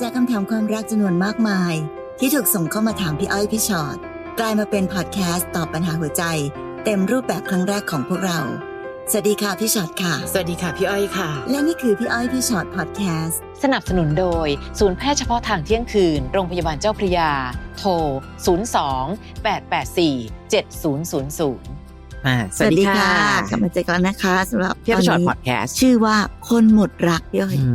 จากคำถามความรักจำนวนมากมาย ที่ถูกส่งเข้ามาถามพี่อ้อยพี่ชอ็อตกลายมาเป็นพอดแคสต์ตอบปัญหาหัวใจ เต็มรูปแบบครั้งแรกของพวกเรา สวัสดีค่ะพี่ชอ็อตค่ะ สวัสดีค่ะพี่อ้อยค่ะ และนี่คือพี่อ้อยพี่ชอ็อตพอดแคสต์สนับสนุนโดย ศูนย์แพทย์เฉพาะทางเที่ยงคืน โรงพยาบาลเจ้าพระยา โทร 02 884 7000อ่าสวัสดีค่ะ กลับมาเจอกันแล้วนะคะสำหรับพี่อ้อยชอตตนนี้พอดแคสต์ชื่อว่าคนหมดรักพี่อ้อยอื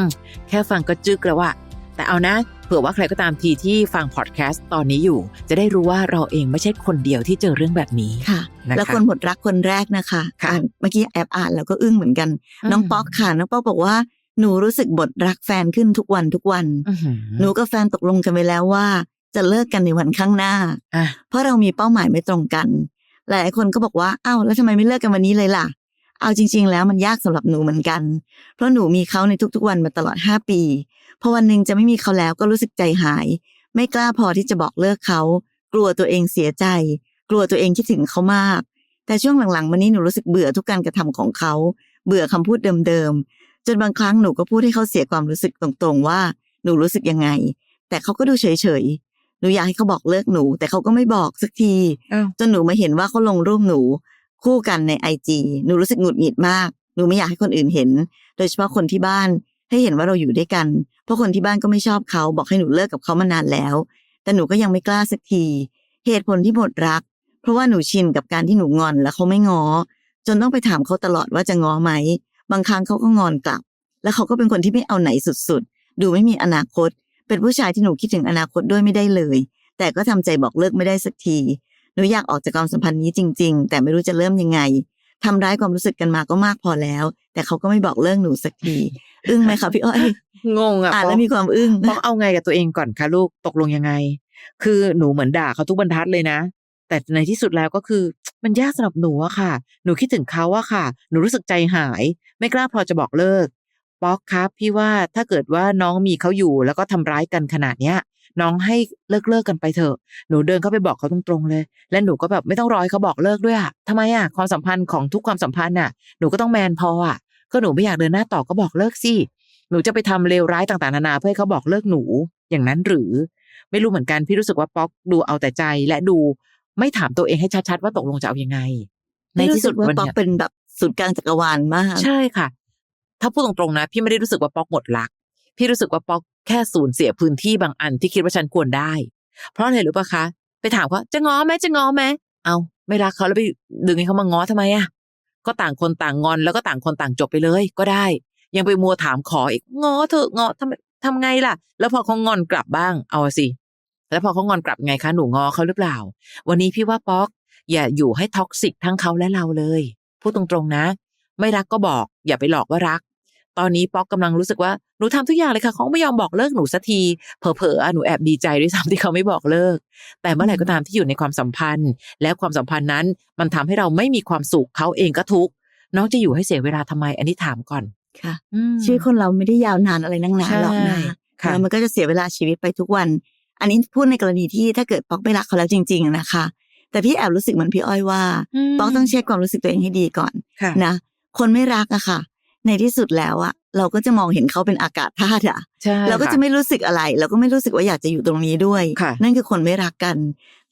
มแค่ฟังก็จึกแล้วว่า แต่เอานะ เผื่อว่าใครก็ตามทีที่ฟังพอดแคสต์ตอนนี้อยู่ จะได้รู้ว่าเราเองไม่ใช่คนเดียวที่เจอเรื่องแบบนี้ค่ะนะคะแล้วคนหมดรักคนแรกนะคะค่ะอ่านเมื่อกี้แอบอ่านแล้วก็อึ้งเหมือนกัน น้องป๊อกค่ะน้องป๊อกบอกว่าหนูรู้สึกหมดรักแฟนขึ้นทุกวันทุกวันอื้อหือหนูกับแฟนตกลงกันไปแล้วว่า จะเลิกกันในวันข้างหน้าอะเพราะเรามีเป้าหมายไม่ตรงกัน หลายคนก็บอกว่าอ้าวแล้วทำไมไม่เลิกกันวันนี้เลยล่ะ เอาจริง ๆ แล้วมันยากสำหรับหนูเหมือนกัน เพราะหนูมีเขาในทุกๆวันมาตลอด5ปี พอวันหนึ่งจะไม่มีเขาแล้วก็รู้สึกใจหาย ไม่กล้าพอที่จะบอกเลิกเขา กลัวตัวเองเสียใจ กลัวตัวเองคิดถึงเขามาก แต่ช่วงหลังๆมานี้หนูรู้สึกเบื่อทุกการกระทำของเขา เบื่อคำพูดเดิมๆ จนบางครั้งหนูก็พูดให้เขาเสียความรู้สึกตรงๆ ว่าหนูรู้สึกยังไง แต่เขาก็ดูเฉยๆ หนูอยากให้เขาบอกเลิกหนู แต่เขาก็ไม่บอกสักทีอ้าวจนหนูมาเห็นว่าเขาลงรูปหนู คู่กันในไอจีหนูรู้สึกหงุดหงิดมากหนูไม่อยากให้คนอื่นเห็น โดยเฉพาะคนที่บ้านให้เห็นว่าเราอยู่ด้วยกัน เพราะคนที่บ้านก็ไม่ชอบเขาบอกให้หนูเลิกกับเขามานานแล้ว แต่หนูก็ยังไม่กล้าสักที เหตุผลที่หมดรัก เพราะว่าหนูชินกับการที่หนูงอนแล้วเขาไม่งอ จนต้องไปถามเขาตลอดว่าจะงอไหม บางครั้งเขาก็งอนกลับ แล้วเขาก็เป็นคนที่ไม่เอาไหนสุดๆ ดูไม่มีอนาคต เป็นผู้ชายที่หนูคิดถึงอนาคตด้วยไม่ได้เลย แต่ก็ทำใจบอกเลิกไม่ได้สักที หนูอยากออกจากความสัมพันธ์นี้จริง ๆ แต่ไม่รู้จะเริ่มยังไงทำร้ายความรู้สึกกันมาก็มากพอแล้ว แต่เขาก็ไม่บอกเลิกหนูสักทีอึ้งไหมคะพี่อ้อยงงอะอ่านป๊แล้อวกมีความอึ้งป๊อกเอาไงกับตัวเองก่อนคะลูกตกลงยังไง คือหนูเหมือนด่าเขาทุกบรรทัดเลยนะ แต่ในที่สุดแล้วก็คือมันยากสำหรับหนูอะค่ะ หนูคิดถึงเขาอะค่ะ หนูรู้สึกใจหาย ไม่กล้าพอจะบอกเลิกป๊อกครับพี่ว่าถ้าเกิดว่าน้องมีเขาอยู่แล้วก็ทำร้ายกันขนาดเนี้ย น้องให้เลิกเลิกกันไปเถอะ หนูเดินเข้าไปบอกเขาตรงๆเลย และหนูก็แบบไม่ต้องรอให้เขาบอกเลิกด้วยอะทำไมอะความสัมพันธ์ของทุกความสัมพันธ์น่ะหนูก็ต้องแมนพออะก็หนูไม่อยากเดินหน้าต่อก็บอกเลิกสิหนูจะไปทำเลวร้ายต่างๆนานาเพื่อให้เขาบอกเลิกหนูอย่างนั้นหรือ ไม่รู้เหมือนกันพี่รู้สึกว่าป๊อกดูเอาแต่ใจและดูไม่ถามตัวเองให้ชัดๆว่าตกลงจะเอายังไง ในที่สุดว่าวันป๊อกเนี้ยเป็นแบบศูนย์กลางจักรวาลมาก ใช่ค่ะ ถ้าพูดตรงๆนะ พี่ไม่ได้รู้สึกว่าป๊อกหมดรัก พี่รู้สึกว่าป๊อกแค่สูญเสียพื้นที่บางอันที่คิดว่าฉันควรได้ เพราะอะไรรู้ปะคะ ไปถามเขาจะง้อไหมจะง้อไหมเอาไม่รักเขาแล้วไปดึงให้เขามาง้อทำไมอะก็ต่างคนต่างงอนแล้วก็ต่างคนต่างจบไปเลยก็ได้ ยังไปมัวถามขออีกง้อเถอะง้อทำทำไงล่ะ แล้วพอเขางอนกลับบ้างเอาสิแล้วพอเขางอนกลับไงคะหนูงอเขาหรือเปล่า วันนี้พี่ว่าป๊อกอย่าอยู่ให้ท็อกซิกทั้งเขาและเราเลยพูดตรงๆนะ ไม่รักก็บอก อย่าไปหลอกว่ารัก ตอนนี้ป๊อกกำลังรู้สึกว่าหนูทำทุกอย่างเลยค่ะเขาไม่ยอมบอกเลิกหนูสักทีเผลอๆอะหนูแอบดีใจด้วยซ้ำที่เขาไม่บอกเลิก แต่เมื่อไหร่ก็ตามที่อยู่ในความสัมพันธ์ และความสัมพันธ์นั้น มันทำให้เราไม่มีความสุขเขาเองก็ทุกข์น้องจะอยู่ให้เสียเวลาทำไมอันนี้ถามก่อนค่ะมชีวิตคนเราไม่ได้ยาวนานอะไรนักหนาใช่หรอกนะค่ะแล้วมันก็จะเสียเวลาชีวิตไปทุกวัน อันนี้พูดในกรณีที่ถ้าเกิดป๊อกไม่รักเขาแล้วจริง ๆ นะคะ แต่พี่แอบรู้สึกเหมือนพี่อ้อยว่าป๊อกต้องเช็คความรู้สึกตัวเองให้ดีก่อนค่ะนะคนไม่รักอะค่ะ ในที่สุดแล้วอะเราก็จะมองเห็นเขาเป็นอากาศธาตุอะใช่เราก็ค่จะไม่รู้สึกอะไร เราก็ไม่รู้สึกว่าอยากจะอยู่ตรงนี้ด้วยค่ะนั่นคือคนไม่รักกัน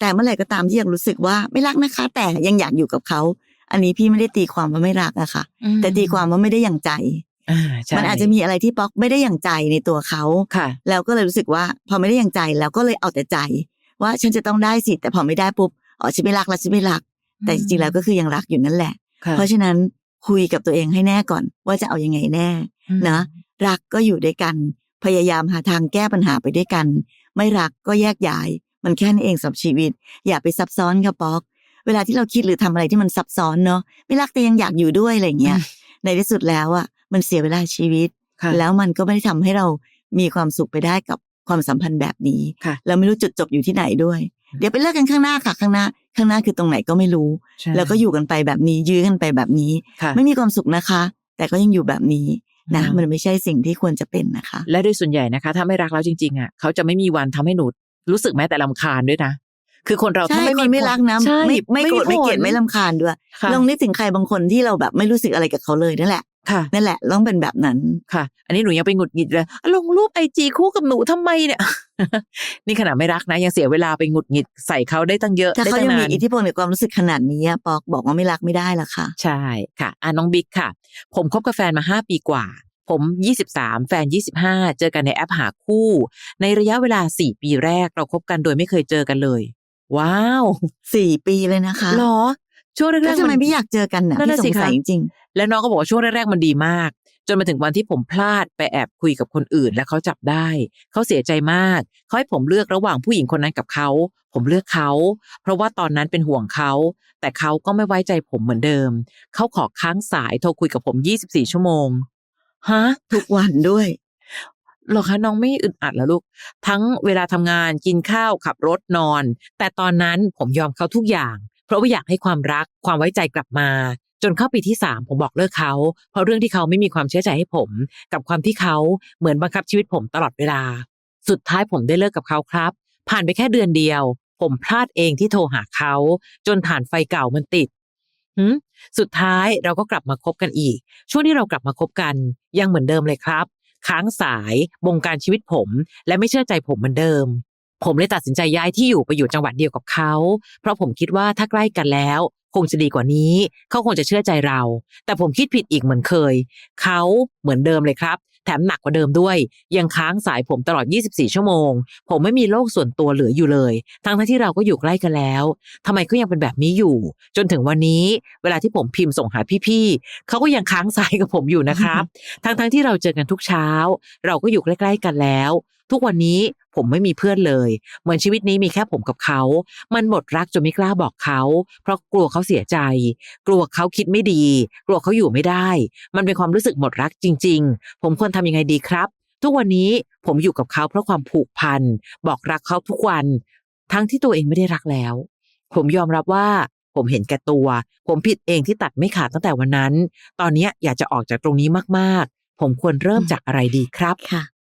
แต่เมื่อไหร่ก็ตามที่ยังรู้สึกว่าไม่รักนะคะ แต่ยังอยากอยู่กับเขา อันนี้พี่ไม่ได้ตีความว่าไม่รักอะค่ะอืมแต่ตีความว่าไม่ได้อย่างใจอ่าใช่มันอาจจะมีอะไรที่ป๊อกไม่ได้อย่างใจในตัวเขาค่ะ แล้วก็เลยรู้สึกว่า พอไม่ได้อย่างใจแล้วก็เลยเอาแต่ใจ ว่าฉันจะต้องได้สิแต่พอไม่ได้ปุ๊บอ๋อฉันไม่รักแล้วฉันไม่รัก แต่จริงๆแล้วก็คือยังรักอยู่นั่นแหละค่ะเพราะฉะนั้น คุยกับตัวเองให้แน่ก่อน ว่าจะเอายังไงแน่นะรักก็อยู่ด้วยกัน พยายามหาทางแก้ปัญหาไปด้วยกัน ไม่รักก็แยกย้าย มันแค่นั้นเองสำหรับชีวิต อย่าไปซับซ้อนค่ะป๊อก เวลาที่เราคิดหรือทำอะไรที่มันซับซ้อนเนาะไม่รักแต่ยังอยากอยู่ด้วยอะไรอย่างเงี้ยในที่สุดแล้วอะมันเสียเวลาชีวิตค่ะแล้วมันก็ไม่ได้ทำให้เรามีความสุขไปได้กับความสัมพันธ์แบบนี้ค่ะเราไม่รู้จุดจบอยู่ที่ไหนด้วย เดี๋ยวไปเลิกกันข้างหน้าค่ะข้างหน้า ข้างหน้าคือตรงไหนก็ไม่รู้ใช่แล้วก็อยู่กันไปแบบนี้ยื้อกันไปแบบนี้ค่ะไม่มีความสุขนะคะ แต่ก็ยังอยู่แบบนี้นะอืมมันไม่ใช่สิ่งที่ควรจะเป็นนะคะ และโดยส่วนใหญ่นะคะ ถ้าไม่รักแล้วจริงๆอะเขาจะไม่มีวันทำให้หนูรู้สึกแม้แต่ลำคาญด้วยนะคือคนเราใช่ถ้าไม่คมีนไม่รักนะใช่ไม่ไม่โกรธไม่เกลียดผไม่ลำคาญด้วยค่ะลองนึกถึงใครบางคนที่เราแบบไม่รู้สึกอะไรกับเขาเลยนั่นแหละ ค่ะนั่นแหละต้องเป็นแบบนั้นค่ะ อันนี้หนูยังไปหงุดหงิดเลยลงรูปไอจีคู่กับหนูทำไมเนี่ย นี่ขนาดไม่รักนะ ยังเสียเวลาไปหงุดหงิดใส่เขาได้ตั้งเยอะถ้าได้เขาตั้ยังงมีนานอิทธิพลในความรู้สึกขนาดนี้อะปอกบอกว่าไม่รักไม่ได้ละค่ะ ใช่ค่ะอะน้องบิ๊กค่ะ ผมคบกับแฟนมาห้าปีกว่า ผม 23 แฟน 25 เจอกันในแอปหาคู่ ในระยะเวลา 4 ปีแรกเราคบกันโดยไม่เคยเจอกันเลย ว้าวสี่ปีเลยนะคะเหรอ ช่วงแรแล้วกๆทำไมมันไม่อยากเจอกันน่ะนั่นพี่น่ะสสิงสัยคะจริงแล้วน้องก็บอกว่าช่วงแรกๆมันดีมาก จนมาถึงวันที่ผมพลาดไปแอบคุยกับคนอื่น และเขาจับได้ เขาเสียใจมากเขาให้ผมเลือกระหว่างผู้หญิงคนนั้นกับเขา ผมเลือกเขา เพราะว่าตอนนั้นเป็นห่วงเขา แต่เขาก็ไม่ไว้ใจผมเหมือนเดิม เขาขอค้างสายโทรคุยกับผม 24 ชั่วโมงฮะ ๆทุกวันด้วยเหรอคะน้องไม่อึดอัดแล้วลูก ทั้งเวลาทำงานกินข้าวขับรถนอน แต่ตอนนั้นผมยอมเขาทุกอย่าง เพราะว่าอยากให้ความรักความไว้ใจกลับมา จนเข้าปีที่สามผมบอกเลิกเขา เพราะเรื่องที่เขาไม่มีความเชื่อใจให้ผม กับความที่เขาเหมือนบังคับชีวิตผมตลอดเวลา สุดท้ายผมได้เลิกกับเขาครับ ผ่านไปแค่เดือนเดียว ผมพลาดเองที่โทรหาเขา จนฐานไฟเก่ามันติดหืมสุดท้ายเราก็กลับมาคบกันอีก ช่วงที่เรากลับมาคบกัน ยังเหมือนเดิมเลยครับ ค้างสายบงการชีวิตผม และไม่เชื่อใจผมเหมือนเดิม ผมเลยตัดสินใจย้ายที่อยู่ไปอยู่จังหวัดเดียวกับเขา เพราะผมคิดว่าถ้าใกล้กันแล้ว คงจะดีกว่านี้ เขาคงจะเชื่อใจเรา แต่ผมคิดผิดอีกเหมือนเคย เขาเหมือนเดิมเลยครับ แถมหนักกว่าเดิมด้วย ยังค้างสายผมตลอด 24 ชั่วโมง ผมไม่มีโลกส่วนตัวเหลืออยู่เลย ทั้งๆที่เราก็อยู่ใกล้กันแล้วทำไมก็ยังเป็นแบบนี้อยู่ จนถึงวันนี้ เวลาที่ผมพิมพ์ส่งหาพี่ๆเขาก็ยังค้างสายกับผมอยู่นะครับ ทั้งๆที่เราเจอกันทุกเช้า เราก็อยู่ใกล้ ๆ กันแล้ว ทุกวันนี้ผมไม่มีเพื่อนเลย เหมือนชีวิตนี้มีแค่ผมกับเขา มันหมดรักจนไม่กล้าบอกเขา เพราะกลัวเขาเสียใจ กลัวเขาคิดไม่ดี กลัวเขาอยู่ไม่ได้ มันเป็นความรู้สึกหมดรักจริง ๆ ผมควรทำยังไงดีครับ ทุกวันนี้ผมอยู่กับเขาเพราะความผูกพัน บอกรักเขาทุกวัน ทั้งที่ตัวเองไม่ได้รักแล้ว ผมยอมรับว่า ผมเห็นแก่ตัว ผมผิดเองที่ตัดไม่ขาดตั้งแต่วันนั้น ตอนเนี้ยอยากจะออกจากตรงนี้มากๆ ผมควรเริ่มจากอะไรดีครับค่ะ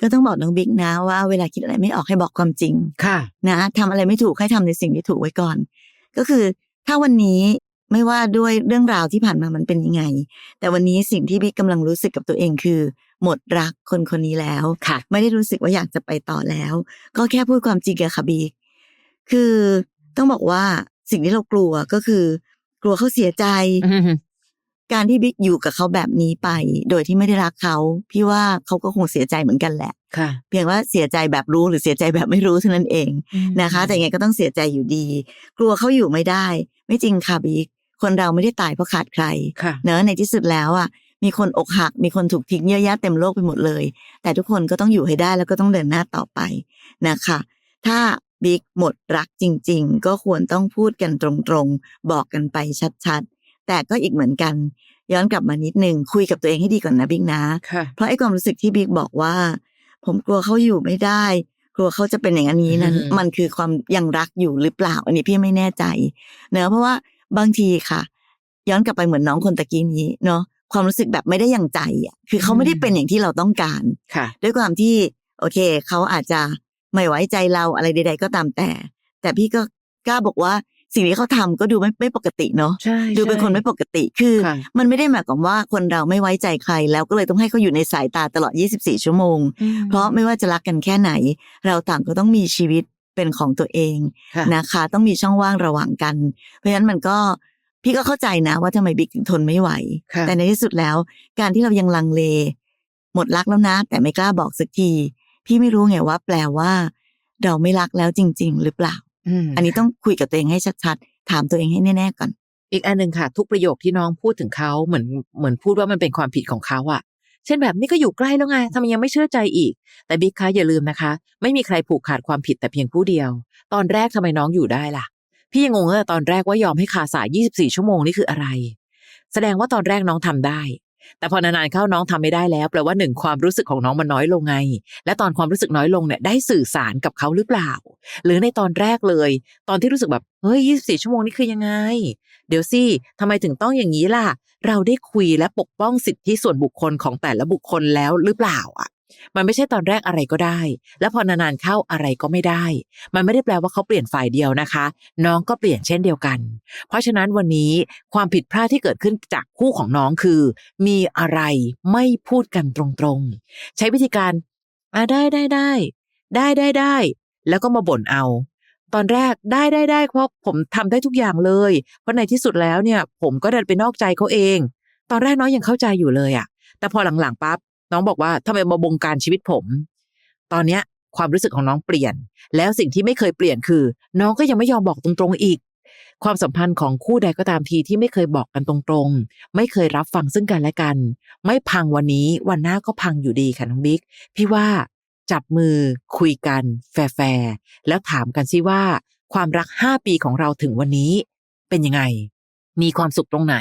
ก็ต้องบอกน้องบิ๊กนะว่าเวลาคิดอะไรไม่ออกให้บอกความจริงค่ะ นะทำอะไรไม่ถูกให้ทำในสิ่งที่ถูกไว้ก่อน ก็คือถ้าวันนี้ไม่ว่าด้วยเรื่องราวที่ผ่านมามันเป็นยังไง แต่วันนี้สิ่งที่บิ๊กกำลังรู้สึกกับตัวเองคือ หมดรักคนคนนี้แล้วค่ะ ไม่ได้รู้สึกว่าอยากจะไปต่อแล้ว ก็แค่พูดความจริงกับค่ะบิ๊กคือต้องบอกว่าสิ่งที่เรากลัวก็คือ กลัวเขาเสียใจ การที่บิ๊กอยู่กับเขาแบบนี้ไป โดยที่ไม่ได้รักเขา พี่ว่าเขาก็คงเสียใจเหมือนกันแหละ ค่ะ เพียงว่าเสียใจแบบรู้หรือเสียใจแบบไม่รู้เท่านั้นเองนะคะ แต่ยังไงก็ต้องเสียใจอยู่ดี กลัวเขาอยู่ไม่ได้ ไม่จริงค่ะบิ๊กคนเราไม่ได้ตายเพราะขาดใครค่ะเนอะในที่สุดแล้วอะมีคนอกหัก มีคนถูกทิ้งเยอะแยะเต็มโลกไปหมดเลย แต่ทุกคนก็ต้องอยู่ให้ได้แล้วก็ต้องเดินหน้าต่อไปนะคะ ถ้าบิ๊กหมดรักจริง ๆ ก็ควรต้องพูดกันตรงๆ บอกกันไปชัดๆ แต่ก็อีกเหมือนกัน ย้อนกลับมานิดนึงคุยกับตัวเองให้ดีก่อนนะบิ๊กนะค่ะเพราะไอ้ความรู้สึกที่บิ๊กบอกว่า ผมกลัวเขาอยู่ไม่ได้ กลัวเขาจะเป็นอย่างนี้นั้นอืมมันคือความยังรักอยู่หรือเปล่า อันนี้พี่ไม่แน่ใจ เนอะเพราะว่าบางทีค่ะ ย้อนกลับไปเหมือนน้องคนตะกี้นี้เนาะความรู้สึกแบบไม่ได้อย่างใจอะคือเขาไม่ได้เป็นอย่างที่เราต้องการค่ะ ด้วยความที่โอเคเขาอาจจะไม่ไว้ใจเราอะไรใด ๆ ก็ตามแต่ แต่พี่ก็กล้าบอกว่า สิ่งที่เขาทำก็ดูไม่ไม่ปกติเนาะใช่ดูเป็นคนไม่ปกติคือค่ะมันไม่ได้หมายความว่าคนเราไม่ไว้ใจใคร แล้วก็เลยต้องให้เขาอยู่ในสายตาตลอด 24 ชั่วโมง เพราะไม่ว่าจะรักกันแค่ไหน เราต่างก็ต้องมีชีวิตเป็นของตัวเองค่ะนะคะ ต้องมีช่องว่างระหว่างกัน เพราะฉะนั้นมันก็พี่ก็เข้าใจนะว่าทำไมบิ๊กถึงทนไม่ไหวค่ะแต่ในที่สุดแล้ว การที่เรายังลังเล หมดรักแล้วนะ แต่ไม่กล้าบอกสักที พี่ไม่รู้ไงว่า แปลว่า เราไม่รักแล้วจริง ๆ หรือเปล่าม อันนี้ต้องคุยกับตัวเองให้ชัดๆ ถามตัวเองให้แน่ๆก่อน อีกอันหนึ่งค่ะ ทุกประโยคที่น้องพูดถึงเขาเหมือนเหมือนพูดว่ามันเป็นความผิดของเขาอะเช่นแบบนี้ก็อยู่ใกล้แล้วไงทำไมยังไม่เชื่อใจอีก แต่บิ๊กคะอย่าลืมนะคะ ไม่มีใครผูกขาดความผิดแต่เพียงผู้เดียว ตอนแรกทำไมน้องอยู่ได้ล่ะ พี่ยังงงเลยตอนแรกว่ายอมให้คาสาย 24 ชั่วโมงนี่คืออะไร แสดงว่าตอนแรกน้องทำได้ แต่พอนานๆเข้าน้องทำไม่ได้แล้วแปลว่าหนึ่งความรู้สึกของน้องมันน้อยลงไง และตอนความรู้สึกน้อยลงเนี่ยได้สื่อสารกับเขาหรือเปล่า หรือในตอนแรกเลย ตอนที่รู้สึกแบบเฮ้ย24ชั่วโมงนี่คือยังไง เดี๋ยวสิทำไมถึงต้องอย่างนี้ล่ะ เราได้คุยและปกป้องสิทธิส่วนบุคคลของแต่ละบุคคลแล้วหรือเปล่าอะ มันไม่ใช่ตอนแรกอะไรก็ได้ แล้วพอนานๆเข้าอะไรก็ไม่ได้ มันไม่ได้แปลว่าเขาเปลี่ยนฝ่ายเดียวนะคะ น้องก็เปลี่ยนเช่นเดียวกัน เพราะฉะนั้นวันนี้ความผิดพลาดที่เกิดขึ้นจากคู่ของน้องคือ มีอะไรไม่พูดกันตรงๆ ใช้วิธีการอ่าได้ได้ได้ได้ได้ได้แล้วก็มาบ่นเอา ตอนแรกได้ได้ได้เพราะผมทำได้ทุกอย่างเลย เพราะในที่สุดแล้วเนี่ย ผมก็ดันไปนอกใจเขาเอง ตอนแรกน้องยังเข้าใจอยู่เลยอะแต่พอหลังๆปั๊บ น้องบอกว่าทำไมมาบงการชีวิตผม ตอนเนี้ยความรู้สึกของน้องเปลี่ยน แล้วสิ่งที่ไม่เคยเปลี่ยนคือ น้องก็ยังไม่ยอมบอกตรงๆอีก ความสัมพันธ์ของคู่ใดก็ตามทีที่ไม่เคยบอกกันตรงๆ ไม่เคยรับฟังซึ่งกันและกัน ไม่พังวันนี้วันหน้าก็พังอยู่ดีค่ะน้องบิ๊กพี่ว่าจับมือคุยกัน แฟร์แล้วถามกันสิว่า ความรักห้าปีของเราถึงวันนี้ เป็นยังไง มีความสุขตรงไหน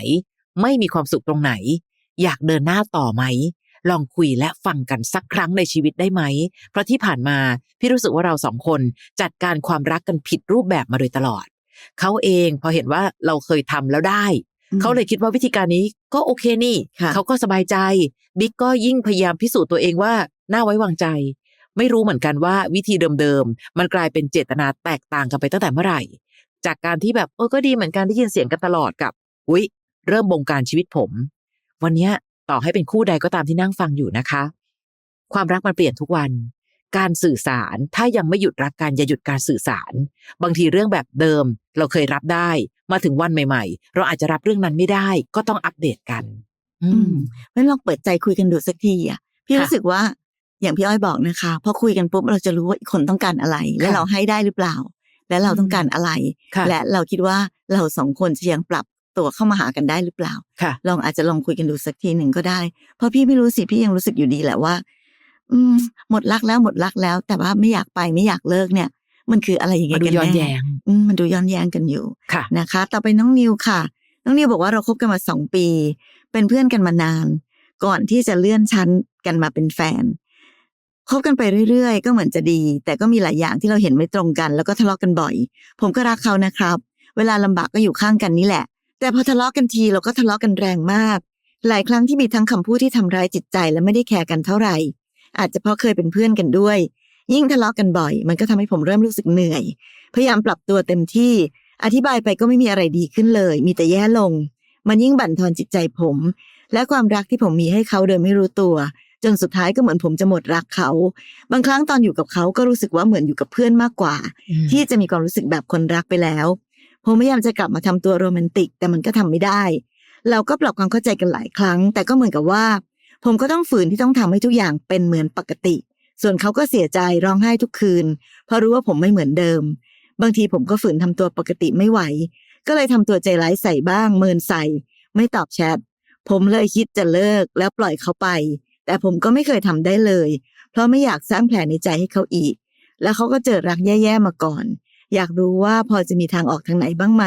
ไม่มีความสุขตรงไหน อยากเดินหน้าต่อไหม ลองคุยและฟังกันสักครั้งในชีวิตได้ไหม เพราะที่ผ่านมาพี่รู้สึกว่าเราสองคนจัดการความรักกันผิดรูปแบบมาโดยตลอด เขาเองพอเห็นว่าเราเคยทำแล้วได้อืมเขาเลยคิดว่าวิธีการนี้ก็โอเคนี่ค่ะเขาก็สบายใจ บิ๊กก็ยิ่งพยายามพิสูจน์ตัวเองว่าน่าไว้วางใจ ไม่รู้เหมือนกันว่าวิธีเดิมๆมันกลายเป็นเจตนาแตกต่างกันไปตั้งแต่เมื่อไหร่ จากการที่แบบเออก็ดีเหมือนกันได้ยินเสียงกันตลอดกับอุ้ยเริ่มบงการชีวิตผม วันเนี้ย ต่อให้เป็นคู่ใดก็ตามที่นั่งฟังอยู่นะคะ ความรักมันเปลี่ยนทุกวัน การสื่อสารถ้ายังไม่หยุดรักกันอย่าหยุดการสื่อสาร บางทีเรื่องแบบเดิม เราเคยรับได้ มาถึงวันใหม่ ๆ เราอาจจะรับเรื่องนั้นไม่ได้ ก็ต้องอัปเดตกัน อือืมมไม่ลองเปิดใจคุยกันดูสักทีอะพี่ค่ะรู้สึกว่าอย่างพี่อ้อยบอกนะคะพอคุยกันปุ๊บเราจะรู้ว่าอีกคนต้องการอะไร และค่ะเราให้ได้หรือเปล่า และเราต้องการอะไรค่ะและเราคิดว่าเราสองคนจะยังปรับ ตัวเข้ามาหากันได้หรือเปล่าค่ะลองอาจจะลองคุยกันดูสักทีหนึ่งก็ได้ เพราะพี่ไม่รู้สิพี่ยังรู้สึกอยู่ดีแหละว่า อืม หมดรักแล้วหมดรักแล้ว แต่ว่าไม่อยากไปไม่อยากเลิกเนี่ย มันคืออะไรอย่างมาเงี้ยดูกันย้อนแน่แย้งอืมมันดูย้อนแย้งกันอยู่ค่ะนะคะ ต่อไปน้องนิวค่ะ น้องนิวบอกว่าเราคบกันมาสองปี เป็นเพื่อนกันมานาน ก่อนที่จะเลื่อนชั้นกันมาเป็นแฟนคบกันไปเรื่อยๆ ก็เหมือนจะดี แต่ก็มีหลายอย่างที่เราเห็นไม่ตรงกัน แล้วก็ทะเลาะกันบ่อย ผมก็รักเขานะครับ เวลาลำบากก็อยู่ข้างกันนี่แหละ แต่พอทะเลาะกันทีเราก็ทะเลาะกันแรงมาก หลายครั้งที่มีทั้งคำพูดที่ทำร้ายจิตใจและไม่ได้แคร์กันเท่าไหร่ อาจจะเพราะเคยเป็นเพื่อนกันด้วย ยิ่งทะเลาะกันบ่อย มันก็ทำให้ผมเริ่มรู้สึกเหนื่อย พยายามปรับตัวเต็มที่ อธิบายไปก็ไม่มีอะไรดีขึ้นเลย มีแต่แย่ลง มันยิ่งบั่นทอนจิตใจผม และความรักที่ผมมีให้เขาโดยไม่รู้ตัว จนสุดท้ายก็เหมือนผมจะหมดรักเขา บางครั้งตอนอยู่กับเขาก็รู้สึกว่าเหมือนอยู่กับเพื่อนมากกว่า ที่จะมีความรู้สึกแบบคนรักไปแล้ว ผมพยายามจะกลับมาทำตัวโรแมนติก แต่มันก็ทำไม่ได้ เราก็ปรับความเข้าใจกันหลายครั้ง แต่ก็เหมือนกับว่า ผมก็ต้องฝืนที่ต้องทำให้ทุกอย่างเป็นเหมือนปกติ ส่วนเขาก็เสียใจร้องไห้ทุกคืน เพราะรู้ว่าผมไม่เหมือนเดิม บางทีผมก็ฝืนทำตัวปกติไม่ไหว ก็เลยทำตัวใจร้ายใส่บ้าง เมินใส่ ไม่ตอบแชทผมเลยคิดจะเลิกแล้วปล่อยเขาไป แต่ผมก็ไม่เคยทำได้เลย เพราะไม่อยากสร้างแผลในใจให้เขาอีก แล้วเขาก็เจอรักแย่ๆมาก่อน อยากรู้ว่าพอจะมีทางออกทางไหนบ้างไหม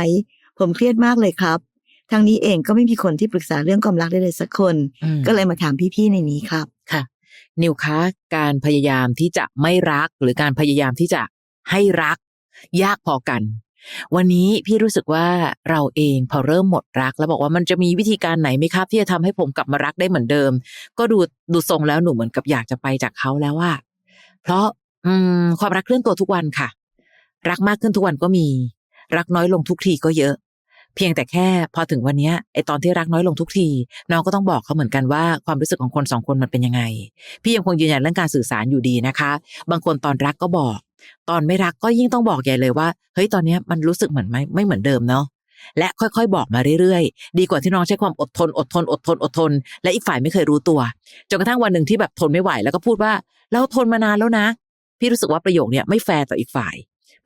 ผมเครียดมากเลยครับทางนี้เองก็ไม่มีคนที่ปรึกษาเรื่องความรักได้เลยสักคนอืมก็เลยมาถามพี่ๆในนี้ครับค่ะ นิวคะการพยายามที่จะไม่รักหรือการพยายามที่จะให้รัก ยากพอกัน วันนี้พี่รู้สึกว่าเราเองพอเริ่มหมดรัก แล้วบอกว่ามันจะมีวิธีการไหนไหมครับ ที่จะทำให้ผมกลับมารักได้เหมือนเดิม ก็ดูดูทรงแล้วหนูเหมือนกับอยากจะไปจากเขาแล้วว่า เพราะอืมความรักเคลื่อนตัวทุกวันค่ะ รักมากขึ้นทุกวันก็มี รักน้อยลงทุกทีก็เยอะ เพียงแต่แค่พอถึงวันนี้ไอตอนที่รักน้อยลงทุกที น้องก็ต้องบอกเขาเหมือนกันว่าความรู้สึกของคนสองคนมันเป็นยังไง พี่ยังคงยืนยันเรื่องการสื่อสารอยู่ดีนะคะ บางคนตอนรักก็บอก ตอนไม่รักก็ยิ่งต้องบอกใหญ่เลยว่าเฮ้ยตอนนี้มันรู้สึกเหมือนไม่ไม่เหมือนเดิมเนาะและค่อยๆ บอกมาเรื่อยๆ ดีกว่าที่น้องใช้ความอดทน อดทน อดทน อดทน และอีกฝ่ายไม่เคยรู้ตัว จนกระทั่งวันหนึ่งที่แบบทนไม่ไหวแล้วก็พูดว่า เราทนมานานแล้วนะ พี่รู้สึกว่าประโยคเนี้ยไม่แฟร์ต่ออีกฝ่าย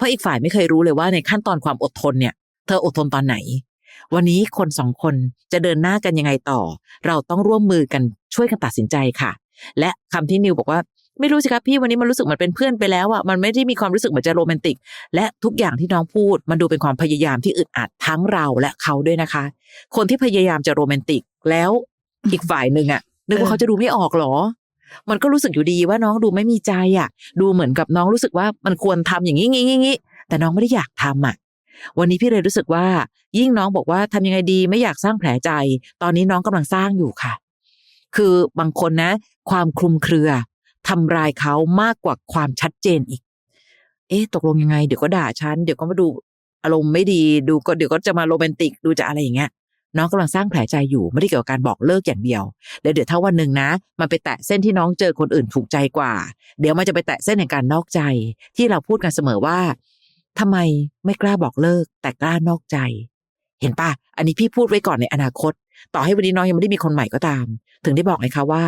เพราะอีกฝ่ายไม่เคยรู้เลยว่าในขั้นตอนความอดทนเนี่ย เธออดทนตอนไหน วันนี้คนสองคนจะเดินหน้ากันยังไงต่อ เราต้องร่วมมือกันช่วยกันตัดสินใจค่ะ และคำที่นิวบอกว่าไม่รู้สิครับพี่วันนี้มันรู้สึกเหมือนเป็นเพื่อนไปแล้วอะมันไม่ได้มีความรู้สึกเหมือนจะโรแมนติก และทุกอย่างที่น้องพูด มันดูเป็นความพยายามที่อึดอัดทั้งเราและเขาด้วยนะคะ คนที่พยายามจะโรแมนติกแล้วอีกฝ่ายหนึ่งอะนึกว่าเขาจะดูไม่ออกหรอ มันก็รู้สึกอยู่ดีว่าน้องดูไม่มีใจอะ ดูเหมือนกับน้องรู้สึกว่ามันควรทำอย่างนี้งี้งี้แต่น้องไม่ได้อยากทำอะ วันนี้พี่เลยรู้สึกว่า ยิ่งน้องบอกว่าทำยังไงดีไม่อยากสร้างแผลใจ ตอนนี้น้องกำลังสร้างอยู่ค่ะ คือบางคนนะ ความคลุมเครือททำร้ายเขามากกว่าความชัดเจนอีก เอ๊ะตกลงยังไง เดี๋ยวก็ด่าฉัน เดี๋ยวก็มาดูอารมณ์ไม่ดี ดูก็เดี๋ยวก็จะมาโรแมนติก ดูจะอะไรอย่างเงี้ย น้องกำลังสร้างแผลใจอยู่ไม่ได้เกี่ยวกับการบอกเลิกอย่างเดียวแล้วเดี๋ยวถ้าวันหนึ่งนะ มันไปแตะเส้นที่น้องเจอคนอื่นถูกใจกว่า เดี๋ยวมันจะไปแตะเส้นแห่งการนอกใจ ที่เราพูดกันเสมอว่าทำไมไม่กล้าบอกเลิก แต่กล้านอกใจ เห็นปะอันนี้พี่พูดไว้ก่อนในอนาคต ต่อให้วันนี้น้องยังไม่ได้มีคนใหม่ก็ตาม ถึงได้บอกไงคะว่า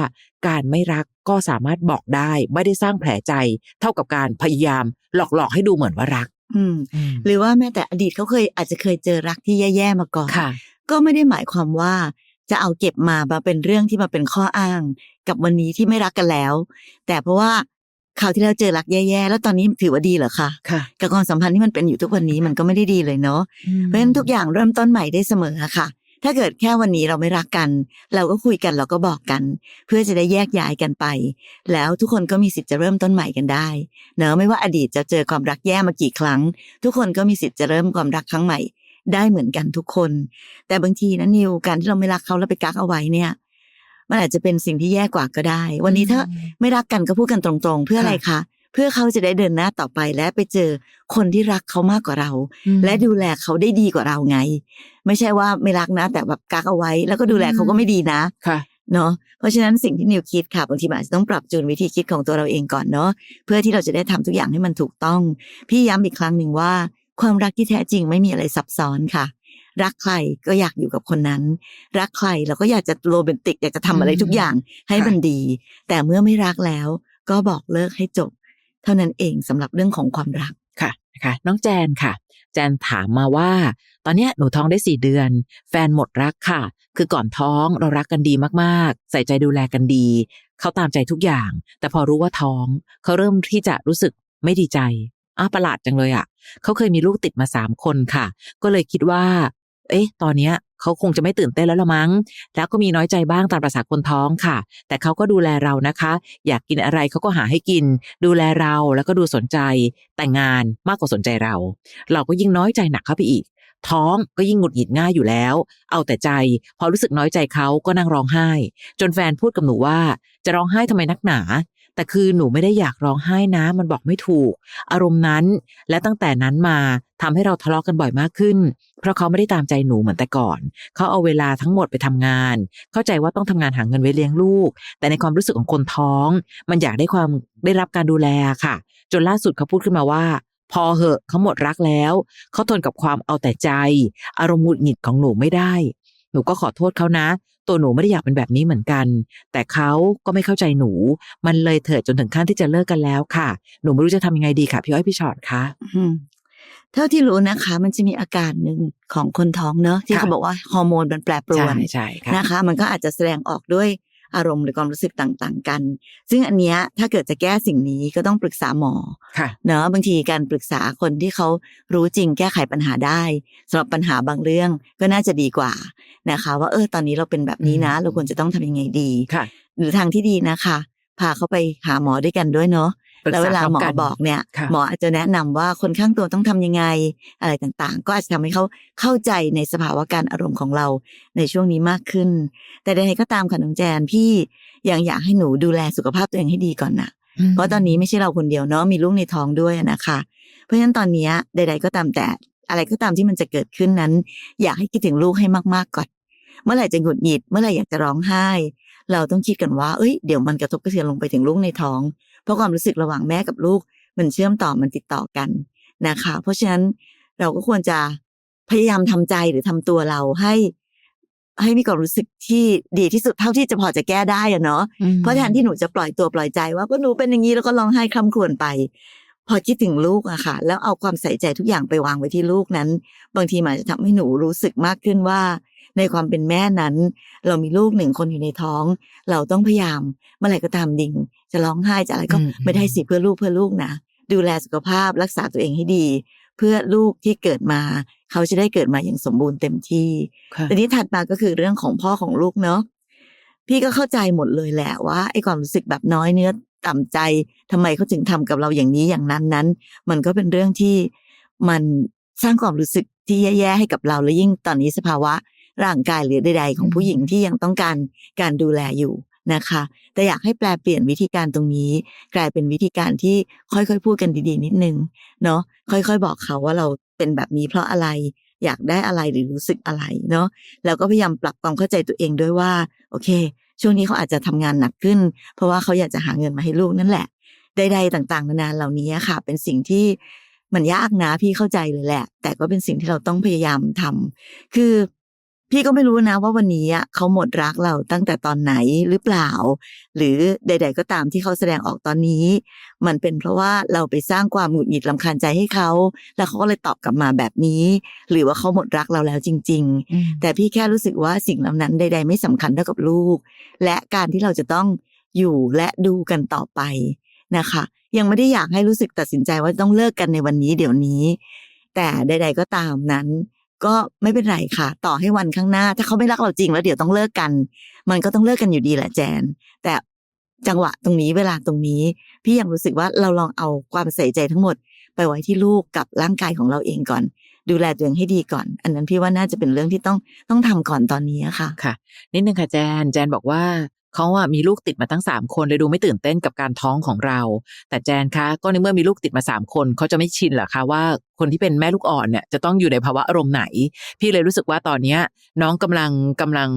การไม่รักก็สามารถบอกได้ ไม่ได้สร้างแผลใจ เท่ากับการพยายาม หลอกหลอกๆให้ดูเหมือนว่ารักอืมหรือว่าแม้แต่อดีตเขาเคยอาจจะเคยเจอรักที่แย่ๆมาก่อนค่ะ ก็ไม่ได้หมายความว่าจะเอาเก็บมามาเป็นเรื่องที่มาเป็นข้ออ้าง กับวันนี้ที่ไม่รักกันแล้ว แต่เพราะว่าคราวที่แล้วเจอรักแย่ๆ แล้วตอนนี้ถือว่าดีเหรอคะค่ะกับความสัมพันธ์ที่มันเป็นอยู่ทุกวันนี้มันก็ไม่ได้ดีเลยเนาะเพราะฉะนั้นทุกอย่างเริ่มต้นใหม่ได้เสมอค่ะ ถ้าเกิดแค่วันนี้เราไม่รักกัน เราก็คุยกันเราก็บอกกัน เพื่อจะได้แยกย้ายกันไป แล้วทุกคนก็มีสิทธิ์จะเริ่มต้นใหม่กันได้ เนอะไม่ว่าอดีตจะเจอความรักแย่มากี่ครั้ง ทุกคนก็มีสิทธิ์จะเริ่มความรักครั้งใหม่ ได้เหมือนกันทุกคน แต่บางทีนะนิวการที่เราไม่รักเขาแล้วไปกักเอาไว้เนี่ย มันอาจจะเป็นสิ่งที่แย่กว่าก็ได้ วันนี้ถ้าไม่รักกันก็พูดกันตรงๆ เพื่ออะไรคะเพื่อเขาจะได้เดินหน้าต่อไปและไปเจอคนที่รักเขามากกว่าเรา และดูแลเขาได้ดีกว่าเราไง ไม่ใช่ว่าไม่รักนะ แต่แบบกักเอาไว้ แล้วก็ดูแลเขาก็ไม่ดีนะค่ะเนาะเพราะฉะนั้นสิ่งที่นิวคิดค่ะบางทีมันอาจจะต้องปรับจูนวิธีคิดของตัวเราเองก่อนเนาะเพื่อที่เราจะได้ทำทุกอย่างให้มันถูกต้อง พี่ย้ำอีกครั้งหนึ่งว่า ความรักที่แท้จริงไม่มีอะไรซับซ้อนค่ะ รักใครก็อยากอยู่กับคนนั้น รักใครเราก็อยากจะโรแมนติก อยากจะทำอะไรทุกอย่างให้มันดี แต่เมื่อไม่รักแล้ว ก็บอกเลิกให้จบ เท่านั้นเองสำหรับเรื่องของความรักค่ะนะคะน้องแจนค่ะ แจนถามมาว่า ตอนเนี้ยหนูท้องได้สี่เดือน แฟนหมดรักค่ะ คือก่อนท้องเรารักกันดีมากๆ ใส่ใจดูแลกันดี เขาตามใจทุกอย่าง แต่พอรู้ว่าท้อง เขาเริ่มที่จะรู้สึกไม่ดีใจ อ้าประหลาดจังเลยอะ่ะ เขาเคยมีลูกติดมาสามคนค่ะ ก็เลยคิดว่า เอ๊ะ ตอนเนี้ยเขาคงจะไม่ตื่นเต้นแล้วละมั้ง แล้วก็มีน้อยใจบ้างตามประษาคนท้องค่ะ แต่เขาก็ดูแลเรานะคะ อยากกินอะไรเขาก็หาให้กิน ดูแลเราแล้วก็ดูสนใจ แต่งงานมากกว่าสนใจเรา เราก็ยิ่งน้อยใจหนักเข้าไปอีก ท้องก็ยิ่งหงุดหงิดง่ายอยู่แล้ว เอาแต่ใจ พอรู้สึกน้อยใจเขาก็นั่งร้องไห้ จนแฟนพูดกับหนูว่า จะร้องไห้ทำไมนักหนา แต่คือหนูไม่ได้อยากร้องไห้นะ มันบอกไม่ถูก อารมณ์นั้น และตั้งแต่นั้นมาทำให้เราทะเลาะกันบ่อยมากขึ้น เพราะเขาไม่ได้ตามใจหนูเหมือนแต่ก่อน เขาเอาเวลาทั้งหมดไปทำงาน เข้าใจว่าต้องทำงานหาเงินไว้เลี้ยงลูก แต่ในความรู้สึกของคนท้อง มันอยากได้ความได้รับการดูแลค่ะ จนล่าสุดเขาพูดขึ้นมาว่า พอเหอะเขาหมดรักแล้ว เขาทนกับความเอาแต่ใจ อารมณ์หงุดหงิดของหนูไม่ได้ หนูก็ขอโทษเขานะ ตัวหนูไม่ได้อยากเป็นแบบนี้เหมือนกัน แต่เขาก็ไม่เข้าใจหนู มันเลยเถิดจนถึงขั้นที่จะเลิกกันแล้วค่ะ หนูไม่รู้จะทำยังไงดีค่ะพี่อ้อยพี่ชอตคะอืมเท่าที่รู้นะคะ มันจะมีอาการหนึ่งของคนท้องเนอะที่ค่ะเขาบอกว่าฮอร์โมนมันแปรปรวใช่นใช่ค่ะนะคะ มันก็อาจจะแสดงออกด้วย อารมณ์หรือความรู้สึกต่างๆ กัน ซึ่งอันเนี้ยถ้าเกิดจะแก้สิ่งนี้ก็ต้องปรึกษาหมอค่ะเนอะบางทีการปรึกษาคนที่เขารู้จริงแก้ไขปัญหาได้สำหรับปัญหาบางเรื่องก็น่าจะดีกว่านะคะ ว่าเออตอนนี้เราเป็นแบบนี้นะอืมเราควรจะต้องทำยังไงดีค่ะหรือทางที่ดีนะคะ พาเขาไปหาหมอด้วยกันด้วยเนาะปรึก แล้วษาเวลาหมอพร้อมกันบอกเนี่ยค่ะหมออาจจะแนะนำว่าคนข้างตัวต้องทำยังไงอะไรต่างๆ ก็อาจจะทำให้เขาเข้าใจในสภาวะการอารมณ์ของเราในช่วงนี้มากขึ้น แต่ใดๆก็ตามค่ะน้องแจนพี่ยังอยากให้หนูดูแลสุขภาพตัวเองให้ดีก่อนนะเพราะตอนนี้ไม่ใช่เราคนเดียวเนาะมีลูกในท้องด้วยนะคะ เพราะฉะนั้นตอนเนี้ยใด ๆ ก็ตามแต่อะไรก็ตามที่มันจะเกิดขึ้นนั้น อยากให้คิดถึงลูกให้มากๆก่อนเมื่อไหร่จะหงุดหงิดเมื่อไหร่อยากจะร้องไห้ เราต้องคิดกันว่า เอ้ยเดี๋ยวมันกระทบกระเทือนลงไปถึงลูกในท้อง เพราะความรู้สึกระหว่างแม่กับลูก มันเชื่อมต่อมันติดต่อกันนะคะ เพราะฉะนั้นเราก็ควรจะพยายามทำใจหรือทำตัวเราให้ ให้มีความรู้สึกที่ดีที่สุดเท่าที่จะพอจะแก้ได้อะเนาะเพราะแทนที่หนูจะปล่อยตัวปล่อยใจว่าก็หนูเป็นอย่างนี้แล้วก็ร้องไห้คร่ำครวญไป พอคิดถึงลูกอะค่ะ แล้วเอาความใส่ใจทุกอย่างไปวางไว้ที่ลูกนั้น บางทีมันอาจจะทำให้หนูรู้สึกมากขึ้นว่า ในความเป็นแม่นั้น เรามีลูกหนึ่งคนอยู่ในท้อง เราต้องพยายามเมื่อไหร่ก็ตามดิ่ง จะร้องไห้จะอะไรก็อืมไม่ได้สิเพื่อลูกเพื่อลูกนะดูแลสุขภาพรักษาตัวเองให้ดี เพื่อลูกที่เกิดมา เขาจะได้เกิดมาอย่างสมบูรณ์เต็มที่ค่ะทีนี้ถัดมาก็คือเรื่องของพ่อของลูกเนาะพี่ก็เข้าใจหมดเลยแหละว่าไอ้ความรู้สึกแบบน้อยเนื้อต่ำใจทำไมเขาถึงทำกับเราอย่างนี้อย่างนั้นนั้น มันก็เป็นเรื่องที่มันสร้างความรู้สึกที่แย่ๆให้กับเราและยิ่งตอนนี้สภาวะ ร่างกายหรือใดๆของผู้หญิงที่ยังต้องการการดูแลอยู่นะคะ แต่อยากให้แปลเปลี่ยนวิธีการตรงนี้ กลายเป็นวิธีการที่ค่อยๆพูดกันดีๆ นิดนึงเนาะค่อยๆ บอกเขาว่าเราเป็นแบบนี้เพราะอะไรอยากได้อะไรหรือรู้สึกอะไรเนาะแล้วก็พยายามปรับความเข้าใจตัวเองด้วยว่า โอเค ช่วงนี้เขาอาจจะทำงานหนักขึ้น เพราะว่าเขาอยากจะหาเงินมาให้ลูกนั่นแหละใดๆต่างๆนานาเหล่านี้ค่ะ เป็นสิ่งที่มันยากนะพี่เข้าใจเลยแหละ แต่ก็เป็นสิ่งที่เราต้องพยายามทำคือ พี่ก็ไม่รู้นะว่าวันนี้อะเขาหมดรักเราตั้งแต่ตอนไหนหรือเปล่า หรือใด ๆ ก็ตามที่เขาแสดงออกตอนนี้ มันเป็นเพราะว่าเราไปสร้างความหงุดหงิดลำคาญใจให้เขา แล้วเขาก็เลยตอบกลับมาแบบนี้ หรือว่าเขาหมดรักเราแล้วจริง ๆ แต่พี่แค่รู้สึกว่าสิ่งเหล่านั้นใด ๆ ไม่สำคัญเท่ากับลูก และการที่เราจะต้องอยู่และดูกันต่อไปนะคะ ยังไม่ได้อยากให้รู้สึกตัดสินใจว่าต้องเลิกกันในวันนี้เดี๋ยวนี้ แต่ใด ๆ ก็ตามนั้น ก็ไม่เป็นไรค่ะ ต่อให้วันข้างหน้า ถ้าเขาไม่รักเราจริงแล้วเดี๋ยวต้องเลิกกัน มันก็ต้องเลิกกันอยู่ดีแหละแจน แต่จังหวะตรงนี้เวลาตรงนี้ พี่ยังรู้สึกว่าเราลองเอาความใส่ใจทั้งหมด ไปไว้ที่ลูกกับร่างกายของเราเองก่อน ดูแลตัวเองให้ดีก่อน อันนั้นพี่ว่าน่าจะเป็นเรื่องที่ต้องต้องทำก่อนตอนนี้อะค่ะค่ะ นิดนึงค่ะแจนแจนบอกว่า เขาอะมีลูกติดมาทั้งสามคนเลยดูไม่ตื่นเต้นกับการท้องของเรา แต่แจนคะก็ในเมื่อมีลูกติดมาสามคนเขาจะไม่ชินเหรอคะว่าคนที่เป็นแม่ลูกอ่อนเนี่ยจะต้องอยู่ในภาวะอารมณ์ไหน พี่เลยรู้สึกว่าตอนเนี้ยน้องกำลังกำลัง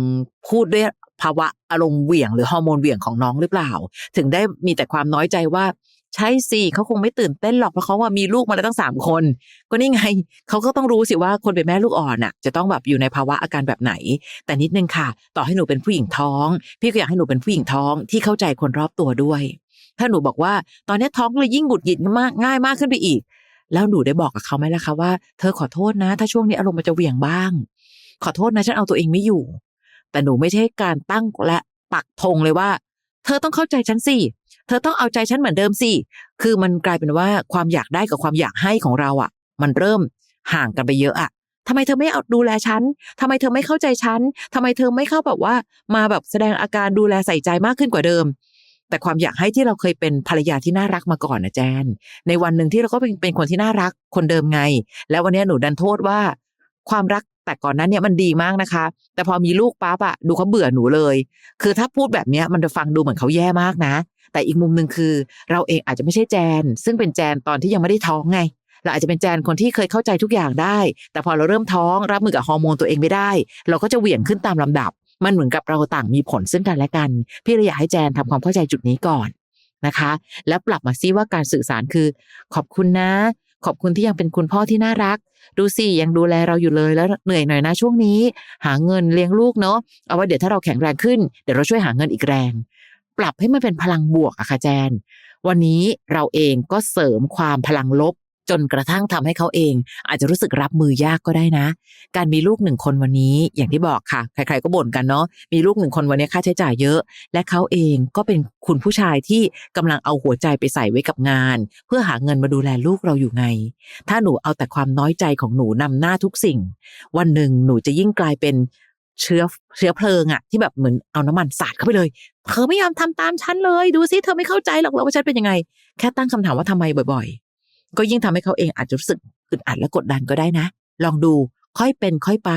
พูดด้วยภาวะอารมณ์เหวี่ยงหรือฮอร์โมนเหวี่ยงของน้องหรือเปล่า ถึงได้มีแต่ความน้อยใจว่า ใช่สิเขาคงไม่ตื่นเต้นหรอกเพราะเขาว่ามีลูกมาแล้วตั้งสามคน ก็นี่ไงเขาก็ต้องรู้สิว่าคนเป็นแม่ลูกอ่อนน่ะ จะต้องแบบอยู่ในภาวะอาการแบบไหน แต่นิดนึงค่ะ ต่อให้หนูเป็นผู้หญิงท้อง พี่ก็อยากให้หนูเป็นผู้หญิงท้องที่เข้าใจคนรอบตัวด้วย ถ้าหนูบอกว่าตอนนี้ท้องเลยยิ่งหงุดหงิดมากง่ายมากขึ้นไปอีก แล้วหนูได้บอกกับเขาไหมล่ะคะว่าเธอขอโทษนะ ถ้าช่วงนี้อารมณ์มันจะเหวี่ยงบ้าง ขอโทษนะฉันเอาตัวเองไม่อยู่ แต่หนูไม่ใช่การตั้งและปักธงเลยว่า เธอต้องเข้าใจฉันสิ เธอต้องเอาใจฉันเหมือนเดิมสิ คือมันกลายเป็นว่าความอยากได้กับความอยากให้ของเราอะ มันเริ่มห่างกันไปเยอะอะทำไมเธอไม่เอาดูแลฉันทำไมเธอไม่เข้าใจฉันทำไมเธอไม่เข้าแบบว่า มาแบบแสดงอาการดูแลใส่ใจมากขึ้นกว่าเดิม แต่ความอยากให้ที่เราเคยเป็นภรรยาที่น่ารักมาก่อนนะแจน ในวันหนึ่งที่เราก็เป็นเป็นคนที่น่ารักคนเดิมไง แล้ววันนี้หนูดันโทษว่า ความรักแต่ก่อนนั้นเนี่ยมันดีมากนะคะ แต่พอมีลูกปั๊บอะดูเขาเบื่อหนูเลย คือถ้าพูดแบบนี้มันจะฟังดูเหมือนเขาแย่มากนะ แต่อีกมุมหนึ่งคือ เราเองอาจจะไม่ใช่แจน ซึ่งเป็นแจนตอนที่ยังไม่ได้ท้องไงเราอาจจะเป็นแจนคนที่เคยเข้าใจทุกอย่างได้ แต่พอเราเริ่มท้องรับมือกับฮอร์โมนตัวเองไม่ได้ เราก็จะเหวี่ยงขึ้นตามลำดับ มันเหมือนกับเราต่างมีผลซึ่งกันและกัน พี่เลยอยากให้แจนทำความเข้าใจจุดนี้ก่อนนะคะ แล้วปรับมาซิว่าการสื่อสารคือ ขอบคุณนะ ขอบคุณที่ยังเป็นคุณพ่อที่น่ารัก ดูสิยังดูแลเราอยู่เลยแล้วเหนื่อยหน่อยนะช่วงนี้ หาเงินเลี้ยงลูกเนาะเอาไว้เดี๋ยวถ้าเราแข็งแรงขึ้นเดี๋ยวเราช่วยหาเงินอีกแรง ปรับให้มันเป็นพลังบวกอะค่ะแจน วันนี้เราเองก็เสริมความพลังลบ จนกระทั่งทำให้เขาเอง อาจจะรู้สึกรับมือยากก็ได้นะ การมีลูกหนึ่งคนวันนี้อย่างที่บอกค่ะ ใครๆก็บ่นกันเนาะมีลูกหนึ่งคนวันนี้ค่าใช้จ่ายเยอะ และเขาเองก็เป็นคุณผู้ชายที่กำลังเอาหัวใจไปใส่ไว้กับงาน เพื่อหาเงินมาดูแลลูกเราอยู่ไง ถ้าหนูเอาแต่ความน้อยใจของหนูนำหน้าทุกสิ่ง วันหนึ่งหนูจะยิ่งกลายเป็น เชื้อเชื้อเพลิงอะที่แบบเหมือนเอาน้ำมันสาดเข้าไปเลยเธอไม่ยอมทำตามฉันเลย ดูสิเธอไม่เข้าใจหรอกว่าฉันเป็นยังไง แค่ตั้งคำถามว่าทำไมบ่อยๆ ก็ยิ่งทำให้เขาเองอาจจะรู้สึกอึดอัดและกดดันก็ได้นะ ลองดูค่อยเป็นค่อยไป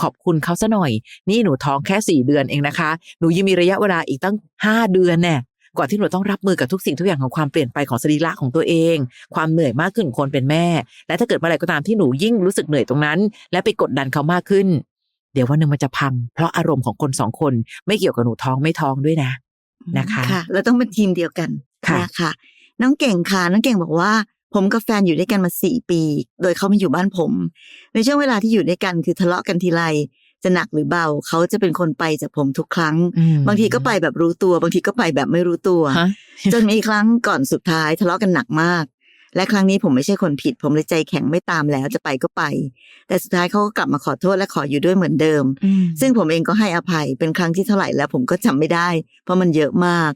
ขอบคุณเขาซะหน่อย นี่หนูท้องแค่สี่เดือนเองนะคะ หนูยังมีระยะเวลาอีกตั้งห้าเดือนแน่กว่าที่หนูต้องรับมือกับทุกสิ่งทุกอย่างของความเปลี่ยนไปของสรีระของตัวเอง ความเหนื่อยมากขึ้นคนเป็นแม่ และถ้าเกิดเมื่อไหร่ก็ตามที่หนูยิ่งรู้สึกเหนื่อยตรงนั้น และไปกดดันเขามากขึ้น เดี๋ยววันหนึ่งมันจะพัง เพราะอารมณ์ของคนสองคนไม่เกี่ยวกับหนูท้องไม่ท้องด้วยนะนะคะค่ะเราต้องเป็นทีมเดียวกันค่ะนะคะน้องเก่งค่ะน้องเก่งบอกว่า ผมกับแฟนอยู่ด้วยกันมาสี่ปี โดยเขามาอยู่บ้านผม ในช่วงเวลาที่อยู่ด้วยกันคือทะเลาะกันทีไรจะหนักหรือเบาเขาจะเป็นคนไปจากผมทุกครั้งอืมบางทีก็ไปแบบรู้ตัว บางทีก็ไปแบบไม่รู้ตัวฮะจนมีครั้งก่อนสุดท้ายทะเลาะกันหนักมาก และครั้งนี้ผมไม่ใช่คนผิด ผมเลยใจแข็งไม่ตามแล้วจะไปก็ไป แต่สุดท้ายเขาก็กลับมาขอโทษและขออยู่ด้วยเหมือนเดิมอืมซึ่งผมเองก็ให้อภัยเป็นครั้งที่เท่าไหร่แล้วผมก็จำไม่ได้ เพราะมันเยอะมาก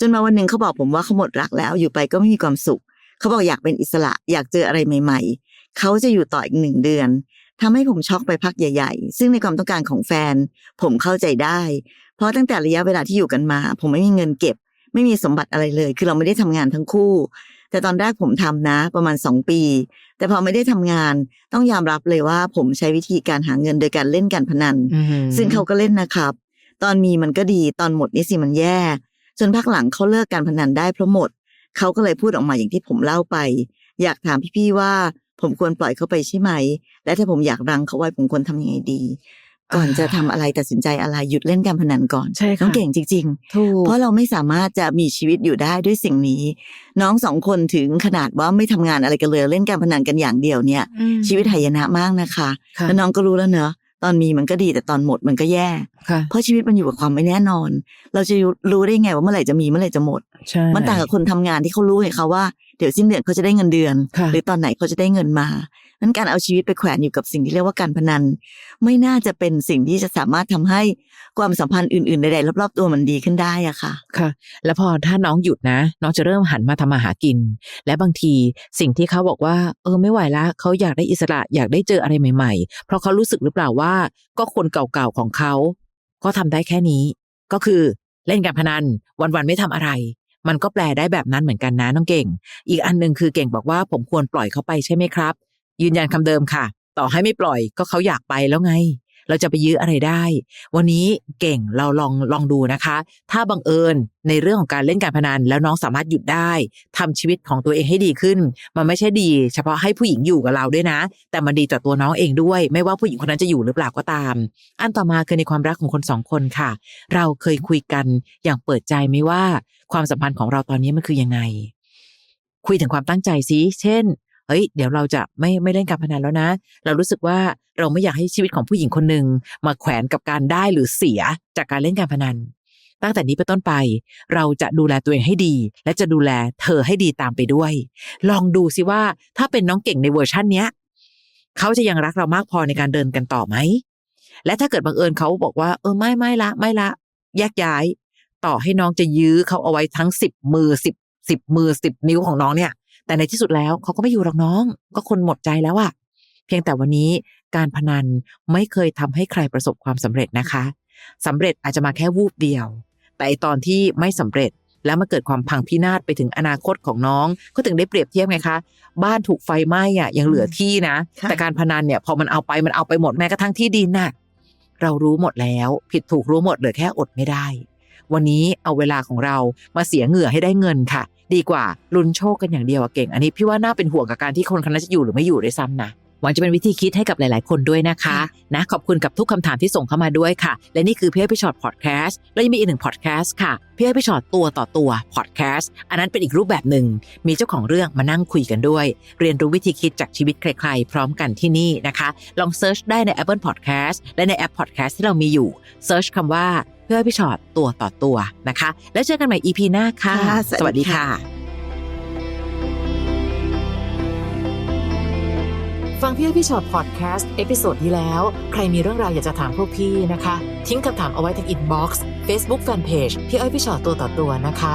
จนมาวันหนึ่งเขาบอกผมว่าเขาหมดรักแล้วอยู่ไปก็ไม่มีความสุข เขาบอกอยากเป็นอิสระอยากเจออะไรใหม่ ๆ เขาจะอยู่ต่ออีกหนึ่งเดือนทำให้ผมช็อกไปพักใหญ่ ๆ ซึ่งในความต้องการของแฟน ผมเข้าใจได้ เพราะตั้งแต่ระยะเวลาที่อยู่กันมา ผมไม่มีเงินเก็บ ไม่มีสมบัติอะไรเลย คือเราไม่ได้ทำงานทั้งคู่ แต่ตอนแรกผมทำนะ ประมาณสองปี แต่พอไม่ได้ทำงานต้องยอมรับเลยว่า ผมใช้วิธีการหาเงินโดยการเล่นการพนันอืมซึ่งเขาก็เล่นนะครับ ตอนมีมันก็ดีตอนหมดนี่สิมันแย่จนพักหลังเขาเลิกการพนันได้เพราะหมดเขาก็เลยพูดออกมาอย่างที่ผมเล่าไป อยากถามพี่ๆว่า ผมควรปล่อยเขาไปใช่ไหม และถ้าผมอยากรังเขาไว้ผมควรทำยังไงดี ก่อนจะทำอะไรตัดสินใจอะไรหยุดเล่นการพนันก่อนใช่ค่ะน้องเก่งจริงๆถูกเพราะเราไม่สามารถจะมีชีวิตอยู่ได้ด้วยสิ่งนี้ น้องสองคนถึงขนาดว่าไม่ทำงานอะไรกันเลยเล่นการพนันกันอย่างเดียวเนี่ย ชีวิตหายนะมากนะคะค่ะแล้วน้องก็รู้แล้วเนอะตอนมีมันก็ดีแต่ตอนหมดมันก็แย่ค่ะเพราะชีวิตมันอยู่กับความไม่แน่นอน เราจะรู้ได้ไงว่าเมื่อไหร่จะมีเมื่อไหร่จะหมดใช่มันต่างกับคนทำงานที่เขารู้ไงคะว่า เดี๋ยวสิ้นเดือนเขาจะได้เงินเดือนค่ะหรือตอนไหนเขาจะได้เงินมานั้นการเอาชีวิตไปแขวนอยู่กับสิ่งที่เรียกว่าการพนัน ไม่น่าจะเป็นสิ่งที่จะสามารถทำให้ความสัมพันธ์อื่นๆใดๆรอบๆตัวมันดีขึ้นได้อะค่ะ ค่ะ แล้วพอถ้าน้องหยุดนะ น้องจะเริ่มหันมาทำมาหากิน และบางทีสิ่งที่เขาบอกว่า เออไม่ไหวละเขาอยากได้อิสระอยากได้เจออะไรใหม่ ๆ เพราะเขารู้สึกหรือเปล่าว่า ก็คนเก่าๆของเขา ก็ทำได้แค่นี้ ก็คือเล่นการพนันวันๆไม่ทำอะไร มันก็แปลได้แบบนั้นเหมือนกันนะน้องเก่ง อีกอันหนึ่งคือเก่งบอกว่าผมควรปล่อยเขาไปใช่ไหมครับ ยืนยันคำเดิมค่ะ ต่อให้ไม่ปล่อยก็เขาอยากไปแล้วไง เราจะไปยื้ออะไรได้ วันนี้เก่งเราลองลองดูนะคะ ถ้าบังเอิญในเรื่องของการเล่นการพนันแล้วน้องสามารถหยุดได้ทำชีวิตของตัวเองให้ดีขึ้น มันไม่ใช่ดี เฉพาะให้ผู้หญิงอยู่กับเราด้วยนะ แต่มันดีต่อตัวน้องเองด้วย ไม่ว่าผู้หญิงคนนั้นจะอยู่หรือเปล่าก็ตาม อันต่อมาคือในความรักของคนสองคนค่ะ เราเคยคุยกันอย่างเปิดใจไหมว่าความสัมพันธ์ของเราตอนนี้มันคือยังไง คุยถึงความตั้งใจซิเช่น เฮ้ยเดี๋ยวเราจะไม่ไม่เล่นการพนันแล้วนะ เรารู้สึกว่าเราไม่อยากให้ชีวิตของผู้หญิงคนหนึ่งมาแขวนกับการได้หรือเสียจากการเล่นการพนัน ตั้งแต่นี้เป็นต้นไป เราจะดูแลตัวเองให้ดี และจะดูแลเธอให้ดีตามไปด้วย ลองดูสิว่าถ้าเป็นน้องเก่งในเวอร์ชันเนี้ยเขาจะยังรักเรามากพอในการเดินกันต่อไหมและถ้าเกิดบังเอิญเขาบอกว่าเออไม่ไม่ละไม่ละแยกย้าย ต่อให้น้องจะยื้อเขาเอาไว้ทั้งสิบมือสิบสิบมือสิบนิ้วของน้องเนี่ย แต่ในที่สุดแล้วเขาก็ไม่อยู่หรอกน้อง ก็คนหมดใจแล้วอะเพียงแต่วันนี้การพนันไม่เคยทำให้ใครประสบความสำเร็จนะคะสำเร็จอาจจะมาแค่วูบเดียว แต่ไอ้ตอนที่ไม่สำเร็จแล้วมาเกิดความพังพินาศไปถึงอนาคตของน้อง ก็ถึงได้เปรียบเทียบไงคะ บ้านถูกไฟไหม้อะยังเหลือที่นะค่ะแต่การพนันเนี่ยพอมันเอาไปมันเอาไปหมดแม้กระทั่งที่ดินน่ะเรารู้หมดแล้ว ผิดถูกรู้หมดเหลือแค่อดไม่ได้ วันนี้เอาเวลาของเรามาเสียเหงื่อให้ได้เงินค่ะ ดีกว่าลุ้นโชคกันอย่างเดียวอะเก่ง อันนี้พี่ว่าน่าเป็นห่วงกับการที่คนคนนั้นจะอยู่หรือไม่อยู่ด้วยซ้ำนะ หวังจะเป็นวิธีคิดให้กับหลาย ๆ คนด้วยนะคะนะขอบคุณกับทุกคำถามที่ส่งเข้ามาด้วยค่ะ และนี่คือพี่อ้อยพี่ชอตพอดแคสต์แล้วยังมีอีกหนึ่งพอดแคสต์ค่ะพี่อ้อยพี่ชอตตัวต่อตัวพอดแคสต์อันนั้นเป็นอีกรูปแบบหนึ่งมีเจ้าของเรื่องมานั่งคุยกันด้วย เรียนรู้วิธีคิดจากชีวิตใคร ๆ พร้อมกันที่นี่นะคะ ลองเซิร์ชได้ใน Apple Podcast และในแอป Podcast ที่เรามีอยู่เซิร์ชคำว่าเพื่อให้พี่ชอตตัวต่อตัวนะคะ แล้วเจอกันใหม่ EP หน้าค่ะค่ะสวัสดีค่ะ ฟังพี่อ้อยพี่ชอตพอดแคสต์เอพิโซดที่แล้ว ใครมีเรื่องราวอยากจะถามพวกพี่นะคะ ทิ้งคำถามเอาไว้ที่อินบ็อกซ์เฟซบุ๊กแฟนเพจพี่อ้อยพี่ชอตตัวต่อตัวนะคะ